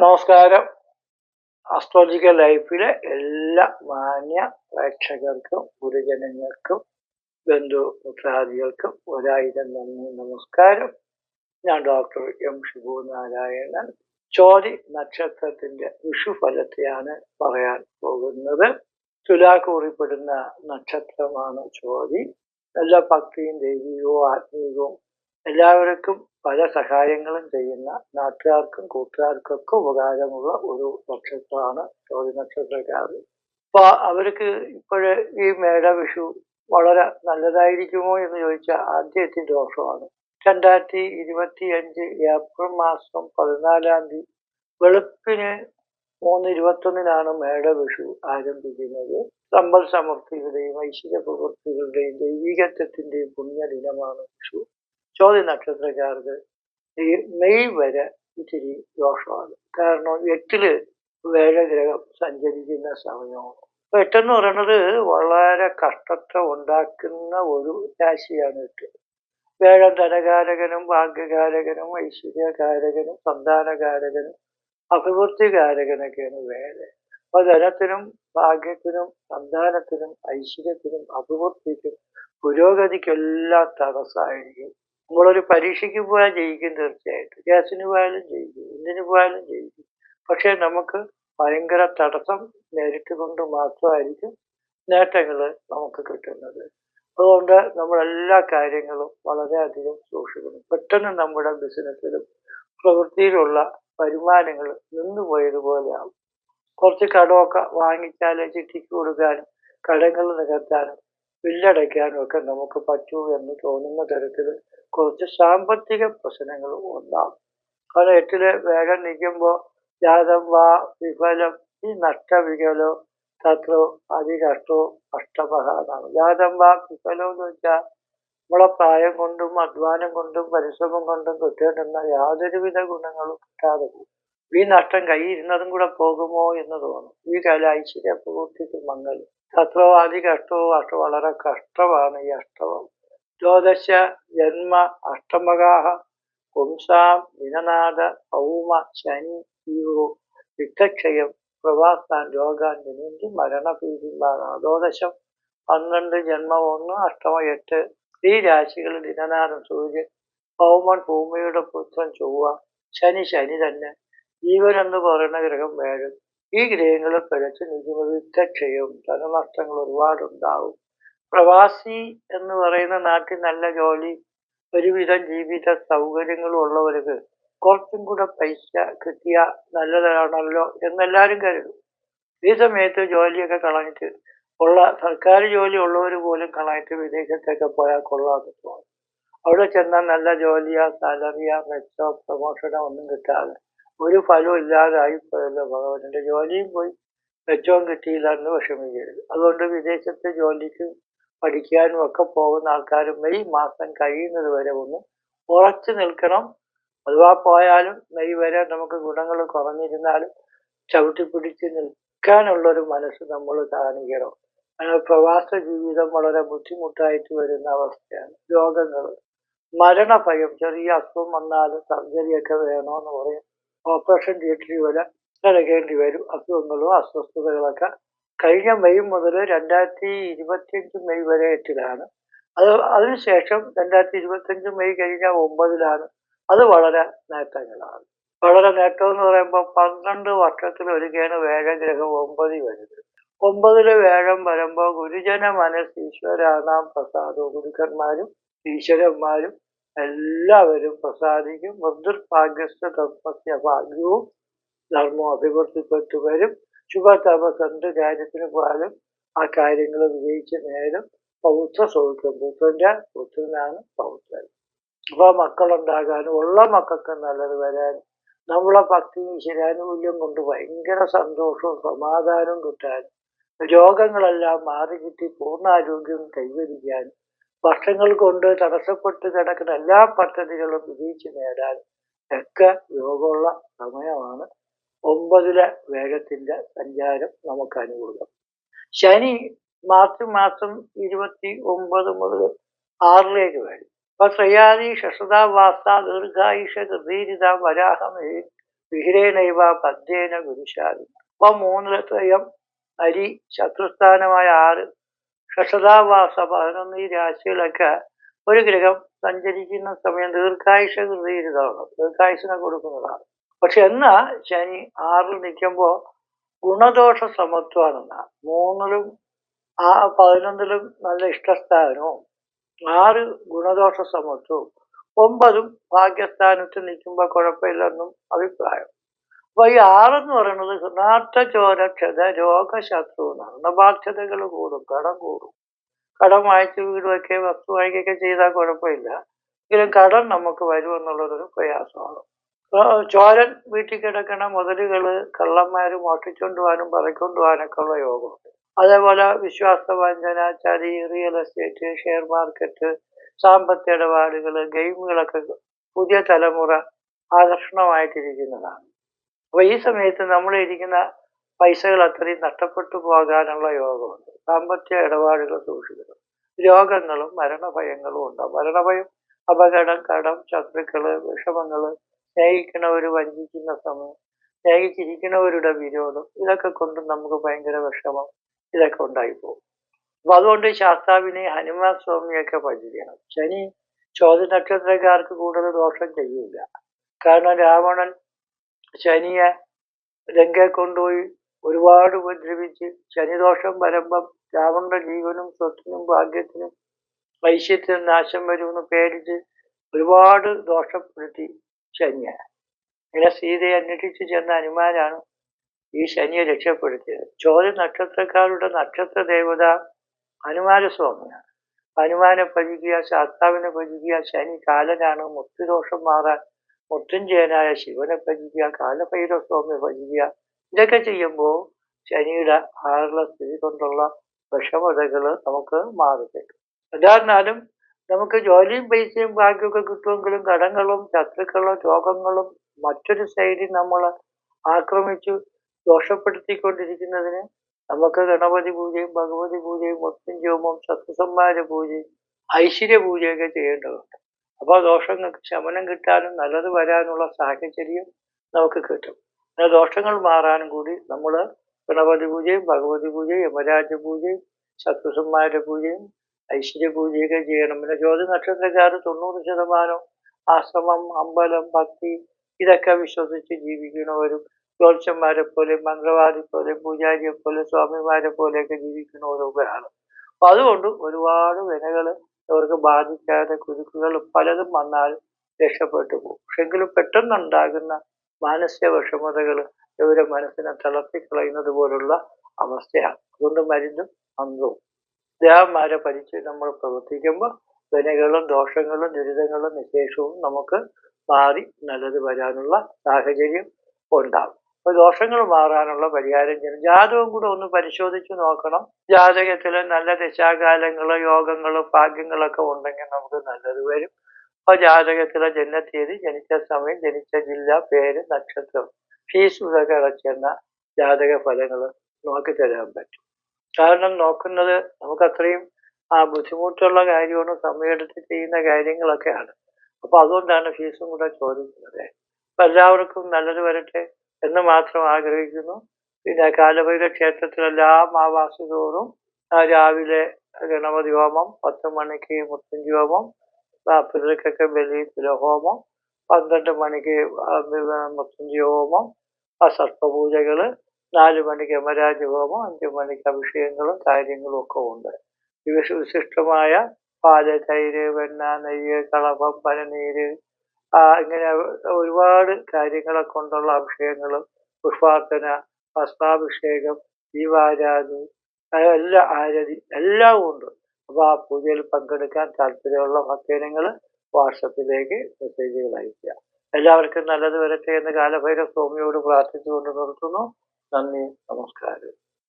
നമസ്കാരം. ആസ്ട്രോളജിക്കൽ ലൈഫിലെ എല്ലാ മാന്യ പ്രേക്ഷകർക്കും ഗുരുജനങ്ങൾക്കും ബന്ധു മിത്രാദികൾക്കും ഒരായിരം നന്ദി നമസ്കാരം. ഞാൻ ഡോക്ടർ എം ഷിബു നാരായണൻ ചോതി നക്ഷത്രത്തിന്റെ വിഷുഫലത്തെയാണ് പറയാൻ പോകുന്നത്. തുലാക്കൂറിപ്പെടുന്ന നക്ഷത്രമാണ് ചോതി. എല്ലാ ഭക്തിയും ദൈവികവും ആത്മീയവും എല്ലാവർക്കും പല സഹായങ്ങളും ചെയ്യുന്ന നാട്ടുകാർക്കും കൂട്ടുകാർക്കൊക്കെ ഉപകാരമുള്ള ഒരു നക്ഷത്രമാണ് ചോദ്യ നക്ഷത്രക്കാർ അപ്പൊ അവർക്ക് ഇപ്പോഴ് ഈ മേട വിഷു വളരെ നല്ലതായിരിക്കുമോ എന്ന് ചോദിച്ചാൽ ആദ്യത്തെ ദോഷമാണ്. രണ്ടായിരത്തി ഇരുപത്തി അഞ്ച് ഏപ്രിൽ മാസം പതിനാലാം തീയതി വെളുപ്പിന് മൂന്ന് ഇരുപത്തൊന്നിനാണ് മേട വിഷു ആരംഭിക്കുന്നത്. സമ്പൽ സമൃദ്ധിയുടെയും ഐശ്വര്യ പ്രവൃത്തികളുടെയും പുണ്യ ദിനമാണ് വിഷു. ചോദ്യ നക്ഷത്രക്കാർക്ക് ഈ മെയ് വരെ ഇച്ചിരി ദോഷമാണ്. കാരണം എട്ടിൽ വേഴഗ്രഹം സഞ്ചരിക്കുന്ന സമയമാണ്. അപ്പൊ എട്ടെന്ന് പറയുന്നത് വളരെ കഷ്ടത്തെ ഉണ്ടാക്കുന്ന ഒരു രാശിയാണ് എട്ട്. വേഴം ധനകാരകനും ഭാഗ്യകാരകനും ഐശ്വര്യകാരകനും സന്താനകാരകനും അഭിവൃദ്ധികാരകനൊക്കെയാണ് വേഴ. അപ്പൊ ധനത്തിനും ഭാഗ്യത്തിനും സന്താനത്തിനും ഐശ്വര്യത്തിനും അഭിവൃദ്ധിക്കും പുരോഗതിക്കെല്ലാം തടസ്സമായിരിക്കും. നമ്മളൊരു പരീക്ഷയ്ക്ക് പോയാൽ ജയിക്കും തീർച്ചയായിട്ടും. ഗ്യാസിന് പോയാലും ജയിക്കും എന്തിനു പോയാലും ജയിക്കും. പക്ഷെ നമുക്ക് ഭയങ്കര തടസ്സം നേരിട്ട് കൊണ്ട് മാത്രമായിരിക്കും നേട്ടങ്ങൾ നമുക്ക് കിട്ടുന്നത്. അതുകൊണ്ട് നമ്മളെല്ലാ കാര്യങ്ങളും വളരെയധികം സൂക്ഷിക്കുന്നു പെട്ടെന്ന് നമ്മുടെ ബിസിനസ്സിലും പ്രവൃത്തിയിലുള്ള വരുമാനങ്ങൾ നിന്നുപോയതുപോലെയാവും കുറച്ച് കടമൊക്കെ വാങ്ങിച്ചാലേ ചിട്ടിക്ക് കൊടുക്കാനും കടങ്ങൾ നികത്താനും ബില്ലടയ്ക്കാനും ഒക്കെ നമുക്ക് പറ്റൂ എന്ന് തോന്നുന്ന തരത്തിൽ കുറച്ച് സാമ്പത്തിക പ്രശ്നങ്ങൾ ഉണ്ടാകും കാരണം എട്ടിൽ വേഗം നിൽക്കുമ്പോൾ ജാതം വാ വിഫലം ഈ നഷ്ടവികലോ തത്രോ അതികഷ്ടോ അഷ്ടമഹ എന്നാണ് ജാതം വാ വിഫലോ എന്ന് വെച്ചാൽ നമ്മളെ പ്രായം കൊണ്ടും അധ്വാനം കൊണ്ടും പരിശ്രമം കൊണ്ടും കിട്ടേണ്ടുന്ന യാതൊരുവിധ ഗുണങ്ങളും കിട്ടാതെ പോകും. ഈ നഷ്ടം കൈയിരുന്നതും കൂടെ പോകുമോ എന്ന് തോന്നും. ഈ കാല ഐശ്വര്യ പ്രവൃത്തിക്ക് മങ്ങൽ കഷ്ടവും അഷ്ട വളരെ കഷ്ടമാണ് ഈ അഷ്ടവം ദ്വാദശ ജന്മ അഷ്ടമകാഹ പുംസാം ദിനനാഥ ഭൗമ ശനി തീവ്രു വിത്തക്ഷയം പ്രവാസാൻ രോഗാൻ ജനന്തി മരണഭീതിമ്പാണ് ദ്വാദശം പന്ത്രണ്ട് ജന്മം ഒന്ന് അഷ്ടമ എട്ട്. ഈ രാശികൾ ദിനനാഥൻ സൂര്യൻ ഭൗമൻ ഭൂമിയുടെ പുത്രൻ ചൊവ്വ. ശനി ശനി തന്നെ. ജീവൻ എന്ന് പറയുന്ന ഗ്രഹം വേഴും ഈ ഗ്രഹങ്ങളെ പിഴച്ച് നിൽക്കുമ്പോൾ ചെയ്യും ധനനഷ്ടങ്ങൾ ഒരുപാടുണ്ടാവും. പ്രവാസി എന്ന് പറയുന്ന നാട്ടിൽ നല്ല ജോലി ഒരുവിധം ജീവിത സൗകര്യങ്ങളും ഉള്ളവർക്ക് കുറച്ചും കൂടെ പൈസ കിട്ടിയ നല്ലതാണല്ലോ എന്നെല്ലാവരും കരുതും. ഈ സമയത്ത് ജോലിയൊക്കെ കളഞ്ഞിട്ട് ഉള്ള സർക്കാർ ജോലി ഉള്ളവർ പോലും കളഞ്ഞിട്ട് വിദേശത്തൊക്കെ പോയാൽ കൊള്ളാതെ പോകും അവിടെ ചെന്നാൽ നല്ല ജോലിയാ സാലറിയാ മെച്ചോ പ്രൊമോഷനോ ഒന്നും കിട്ടാതെ. ഒരു ഫലവും ഇല്ലാതായി പോയല്ലോ ഭഗവാന്റെ ജോലിയും പോയി. മെച്ചവും കിട്ടിയില്ല എന്ന് വിഷമിക്കരുത്. അതുകൊണ്ട് വിദേശത്തെ ജോലിക്ക് പഠിക്കാനും ഒക്കെ പോകുന്ന ആൾക്കാരും മെയ് മാസം കഴിയുന്നത് വരെ ഒന്ന് ഉറച്ചു നിൽക്കണം. അഥവാ പോയാലും മെയ് വരെ നമുക്ക് ഗുണങ്ങൾ കുറഞ്ഞിരുന്നാലും ചവിട്ടി പിടിച്ച് നിൽക്കാനുള്ളൊരു മനസ്സ് നമ്മൾ കാണിക്കണം. അങ്ങനെ പ്രവാസ ജീവിതം വളരെ ബുദ്ധിമുട്ടായിട്ട് വരുന്ന അവസ്ഥയാണ്. രോഗങ്ങൾ മരണഭയം ചെറിയ അസുഖം വന്നാലും സർജറിയൊക്കെ വേണമെന്ന് പറയും. ഓപ്പറേഷൻ തിയേറ്ററിൽ വരെ കിടക്കേണ്ടി വരും. അസുഖങ്ങളും അസ്വസ്ഥതകളൊക്കെ കഴിഞ്ഞ മെയ് മുതൽ രണ്ടായിരത്തി ഇരുപത്തിയഞ്ച് മെയ് വരെ എട്ടിലാണ് അത് അതിനുശേഷം രണ്ടായിരത്തി ഇരുപത്തിയഞ്ച് മെയ് കഴിഞ്ഞ ഒമ്പതിലാണ്. അത് വളരെ നേട്ടങ്ങളാണ്. വളരെ നേട്ടം എന്ന് പറയുമ്പോൾ പന്ത്രണ്ട് വർഷത്തിൽ ഒരുകയാണ് വേഴഗ്രഹം ഒമ്പതിൽ വരുന്നത്. ഒമ്പതിൽ വേഴം വരുമ്പോൾ ഗുരുജന മനസ് ഈശ്വരാണാം പ്രസാദവും. ഗുരുക്കന്മാരും ഈശ്വരന്മാരും എല്ലാവരും പ്രസാദിക്കും. മൃദുർഭാഗ്യസ്ഥ ധർമ്മസ്യ ഭാഗ്യവും ധർമ്മവും അഭിവൃദ്ധിപ്പെട്ടു വരും. ശുഭതപസ് എന്ത് കാര്യത്തിന് പോയാലും ആ കാര്യങ്ങൾ വിജയിച്ച് നേരം. പൗത്ര സൗഖ്യം പുത്രന്റെ പുത്രനാണ് പൗത്രൻ. അപ്പൊ മക്കളുണ്ടാകാനും ഉള്ള മക്കൾക്ക് നല്ലത് വരാനും നമ്മളെ ഭക്തി ഈശ്വരാനുകൂല്യം കൊണ്ട് ഭയങ്കര സന്തോഷവും സമാധാനവും കിട്ടാനും രോഗങ്ങളെല്ലാം മാറി കിട്ടി പൂർണാരോഗ്യം കൈവരിക്കാനും വർഷങ്ങൾ കൊണ്ട് തടസ്സപ്പെട്ട് കിടക്കുന്ന എല്ലാ പദ്ധതികളും വിജയിച്ച് നേടാൻ ഒക്കെ യോഗമുള്ള സമയമാണ്. ഒമ്പതിലെ വേഗത്തിന്റെ സഞ്ചാരം നമുക്ക് അനുകൂലം. ശനി മാർച്ച് മാസം ഇരുപത്തി ഒമ്പത് മുതൽ ആറിലേക്ക് വരും. അപ്പൊ ശ്രയാദി ഷഷത വാസ ദീർഘായുഷ ഗൃഹീരിത വരാഹം വിഹിരേണൈവ പദ്യേന ഗുരുശാലി അപ്പൊ മൂന്നിലത്രയം അരി ശത്രുസ്ഥാനമായ ആറ് ഷഷതാവാസ പതിനൊന്ന് ഈ രാശികളൊക്കെ ഒരു ഗ്രഹം സഞ്ചരിക്കുന്ന സമയം ദീർഘായുഷ കൃതിയിരുതാണ് ദീർഘായുസിനെ കൊടുക്കുന്നതാണ്. പക്ഷെ എന്നാ ശനി ആറിൽ നിൽക്കുമ്പോൾ ഗുണദോഷ സമത്വമാണെന്നാ. മൂന്നിലും ആ പതിനൊന്നിലും നല്ല ഇഷ്ടസ്ഥാനവും. ആറ് ഗുണദോഷ സമത്വവും. ഒമ്പതും ഭാഗ്യസ്ഥാനത്ത് നിൽക്കുമ്പോൾ കുഴപ്പമില്ലെന്നും അഭിപ്രായം. അപ്പൊ ഈ പറയുന്നത് നാട്ടചോരക്ഷത ചോര ക്ഷത രോഗശത്രു മരണബാധ്യതകൾ കൂടും കടം കൂടും. കടം വാങ്ങിച്ച് വീടുമൊക്കെ വസ്തു വാങ്ങിക്കുകയൊക്കെ ചെയ്താൽ കുഴപ്പമില്ല. എങ്കിലും കടം നമുക്ക് വരുമെന്നുള്ളതൊരു പ്രയാസമാണ്. ചോരൻ വീട്ടിൽ കിടക്കണ മുതലുകൾ കള്ളന്മാര് മോഷ്ടിച്ചുകൊണ്ടുപോകാനും പോകാനും പറക്കൊണ്ട് പോകാനൊക്കെ ഉള്ള യോഗമുണ്ട്. അതേപോലെ വിശ്വാസവഞ്ചന ചതി റിയൽ എസ്റ്റേറ്റ് ഷെയർ മാർക്കറ്റ് സാമ്പത്തിക ഇടപാടുകൾ ഗെയിമുകളൊക്കെ പുതിയ തലമുറ ആകർഷണമായിട്ടിരിക്കുന്നതാണ്. അപ്പൊ ഈ സമയത്ത് നമ്മൾ ഇരിക്കുന്ന പൈസകൾ അത്രയും നഷ്ടപ്പെട്ടു പോകാനുള്ള യോഗമുണ്ട്. സാമ്പത്തിക ഇടപാടുകൾ സൂക്ഷിക്കണം. രോഗങ്ങളും മരണഭയങ്ങളും ഉണ്ടാവും. മരണഭയം അപകടം കടം ശത്രുക്കൾ വിഷമങ്ങൾ സ്നേഹിക്കണവർ വഞ്ചിക്കുന്ന സമയം സ്നേഹിച്ചിരിക്കുന്നവരുടെ വിരോധം ഇതൊക്കെ കൊണ്ട് നമുക്ക് ഭയങ്കര വിഷമം ഇതൊക്കെ ഉണ്ടായിപ്പോകും. അപ്പൊ അതുകൊണ്ട് ശാസ്താവിനെ ഹനുമാൻ സ്വാമിയൊക്കെ പഠിക്കണം ശനി ചോദ്യ നക്ഷത്രക്കാർക്ക് കൂടുതൽ ദോഷം ചെയ്യില്ല കാരണം രാവണൻ ശനിയെ ലങ്കയെ കൊണ്ടുപോയി ഒരുപാട് ഉപദ്രവിച്ച് ശനിദോഷം വരുമ്പം രാവണന്റെ ജീവനും സ്വത്തിനും ഭാഗ്യത്തിനും ഐശ്വര്യത്തിനും നാശം വരുമെന്ന് പേടിച്ച് ഒരുപാട് ദോഷപ്പെടുത്തി ശനിയെ. ഇങ്ങനെ സീതയെ അന്വേഷിച്ച് ചെന്ന ഹനുമാനാണ് ഈ ശനിയെ രക്ഷപ്പെടുത്തിയത്. ചോദ്യ നക്ഷത്രക്കാരുടെ നക്ഷത്ര ദേവത ഹനുമാനസ്വാമിയാണ് ഹനുമാനെ ഭജിക്കുക ശാസ്താവിനെ ഭജിക്കുക ശനി കാലനാണ് മുക്തിദോഷം മാറാൻ മുത്തുഞ്ജയനായ ശിവനെ ഭജിക്കുക കാലഭൈര സ്വാമിയെ ഭജിക്കുക ഇതൊക്കെ ചെയ്യുമ്പോൾ ശനിയുടെ ആറുള്ള സ്ഥിതി കൊണ്ടുള്ള വിഷമതകൾ നമുക്ക് മാറിക്കിട്ടും. എന്നിരുന്നാലും നമുക്ക് ജോലിയും പൈസയും ഭാഗ്യമൊക്കെ കിട്ടുമെങ്കിലും കടങ്ങളും ശത്രുക്കളും രോഗങ്ങളും മറ്റൊരു സൈഡിൽ നമ്മൾ ആക്രമിച്ചു ദോഷപ്പെടുത്തിക്കൊണ്ടിരിക്കുന്നതിന് നമുക്ക് ഗണപതി പൂജയും ഭഗവതി പൂജയും മുസ്ലിം ജോമം ശത്രുസംഹാര പൂജയും ഐശ്വര്യ പൂജയൊക്കെ ചെയ്യേണ്ടതുണ്ട്. അപ്പോൾ ദോഷങ്ങൾക്ക് ശമനം കിട്ടാനും നല്ലത് വരാനുള്ള സാഹചര്യം നമുക്ക് കിട്ടും. അങ്ങനെ ദോഷങ്ങൾ മാറാനും കൂടി നമ്മൾ ഗണപതി പൂജയും ഭഗവതി പൂജയും യമരാജ പൂജയും ശത്രുസംഹാര പൂജയും ഐശ്വര്യ പൂജയൊക്കെ ചെയ്യണം. പിന്നെ ജ്യോതി നക്ഷത്രക്കാർ തൊണ്ണൂറ് ശതമാനം ആശ്രമം അമ്പലം ഭക്തി ഇതൊക്കെ വിശ്വസിച്ച് ജീവിക്കുന്നവരും ജ്യോത്സ്യന്മാരെ പോലെ മന്ത്രവാദി പോലെ പൂജാരിയെ പോലെ സ്വാമിമാരെ പോലെയൊക്കെ ജീവിക്കുന്നവരൊക്കെയാണ് അപ്പൊ അതുകൊണ്ട് ഒരുപാട് വിനകൾ ഇവർക്ക് ബാധിക്കാതെ കുരുക്കുകൾ പലതും വന്നാൽ രക്ഷപ്പെട്ടു പോകും. പക്ഷെങ്കിലും പെട്ടെന്നുണ്ടാകുന്ന മാനസിക വിഷമതകൾ ഇവരെ മനസ്സിനെ തിളപ്പിക്കളയുന്നത് പോലുള്ള അവസ്ഥയാണ്. അതുകൊണ്ട് മരുന്നും മന്ത്രവും ദേവന്മാരെ ഭരിച്ച് നമ്മൾ പ്രവർത്തിക്കുമ്പോൾ വിനകളും ദോഷങ്ങളും ദുരിതങ്ങളും നിശേഷവും നമുക്ക് മാറി നല്ലത് വരാനുള്ള സാഹചര്യം ഉണ്ടാകും. അപ്പൊ ദോഷങ്ങൾ മാറാനുള്ള പരിഹാരം ചെയ്യണം. ജാതകം കൂടെ ഒന്ന് പരിശോധിച്ചു നോക്കണം. ജാതകത്തിൽ നല്ല ദശാകാലങ്ങൾ യോഗങ്ങൾ ഭാഗ്യങ്ങളൊക്കെ ഉണ്ടെങ്കിൽ നമുക്ക് നല്ലത് വരും. അപ്പൊ ജാതകത്തിലെ ജനനത്തീയതി ജനിച്ച സമയം ജനിച്ച ജില്ല പേര് നക്ഷത്രം ഫീസ് ഇതൊക്കെ അടച്ചെന്ന ജാതക ഫലങ്ങൾ നോക്കി തരാൻ പറ്റും. കാരണം നോക്കുന്നത് നമുക്ക് അത്രയും ആ ബുദ്ധിമുട്ടുള്ള കാര്യമാണ് സമയമെടുത്ത് ചെയ്യുന്ന കാര്യങ്ങളൊക്കെയാണ്. അപ്പൊ അതുകൊണ്ടാണ് ഫീസും കൂടെ ചോദിക്കുന്നത്. എല്ലാവർക്കും നല്ലത് വരട്ടെ. എന്ന് മാത്രം ആഗ്രഹിക്കുന്നു. പിന്നെ കാലഭൈര ക്ഷേത്രത്തിലെല്ലാ മാവാസി തോറും രാവിലെ ഗണപതി ഹോമം പത്ത് മണിക്ക് മുത്തഞ്ചി ഹോമം പിതൃക്കൊക്കെ ബലി തിലഹോമം പന്ത്രണ്ട് മണിക്ക് മുത്തഞ്ചി ഹോമം ആ സർപ്പപൂജകൾ നാല് മണിക്ക് യമരാജ ഹോമം അഞ്ച് മണിക്ക് അഭിഷേകങ്ങളും കാര്യങ്ങളും ഒക്കെ ഉണ്ട്. വിശ വിശിഷ്ടമായ പാൽ തൈര് വെണ്ണ നെയ്യ് കളഭം പനനീര് ഇങ്ങനെ ഒരുപാട് കാര്യങ്ങളെ കൊണ്ടുള്ള അഭിഷേകങ്ങളും പുഷ്പാർച്ചന ഹസ്താഭിഷേകം ദീപാരാധന എല്ലാ ആരതി എല്ലാം ഉണ്ട്. അപ്പൊ ആ പൂജയിൽ പങ്കെടുക്കാൻ താല്പര്യമുള്ള ഭക്തജനങ്ങൾ വാട്സപ്പിലേക്ക് മെസ്സേജുകൾ അയക്കുക എല്ലാവർക്കും നല്ലത് വരട്ടെ എന്ന് കാലഭൈരവ സ്വാമിയോട് പ്രാർത്ഥിച്ചുകൊണ്ട് നിർത്തുന്നു. നന്ദി നമസ്കാരം.